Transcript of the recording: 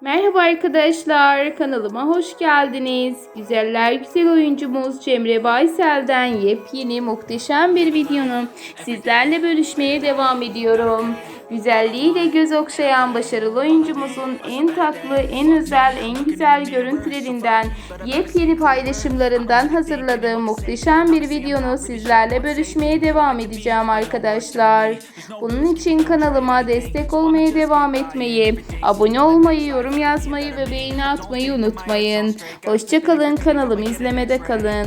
Merhaba arkadaşlar, kanalıma hoş geldiniz. Güzeller güzel oyuncumuz Cemre Baysel'den yepyeni muhteşem bir videonu sizlerle bölüşmeye devam ediyorum. Güzelliğiyle göz okşayan başarılı oyuncumuzun en tatlı, en özel, en güzel görüntülerinden, yepyeni paylaşımlarından hazırladığım muhteşem bir videonu sizlerle bölüşmeye devam edeceğim arkadaşlar. Bunun için kanalıma destek olmaya devam etmeyi, abone olmayı, yorum yazmayı ve beğeni atmayı unutmayın. Hoşçakalın, kanalımı izlemede kalın.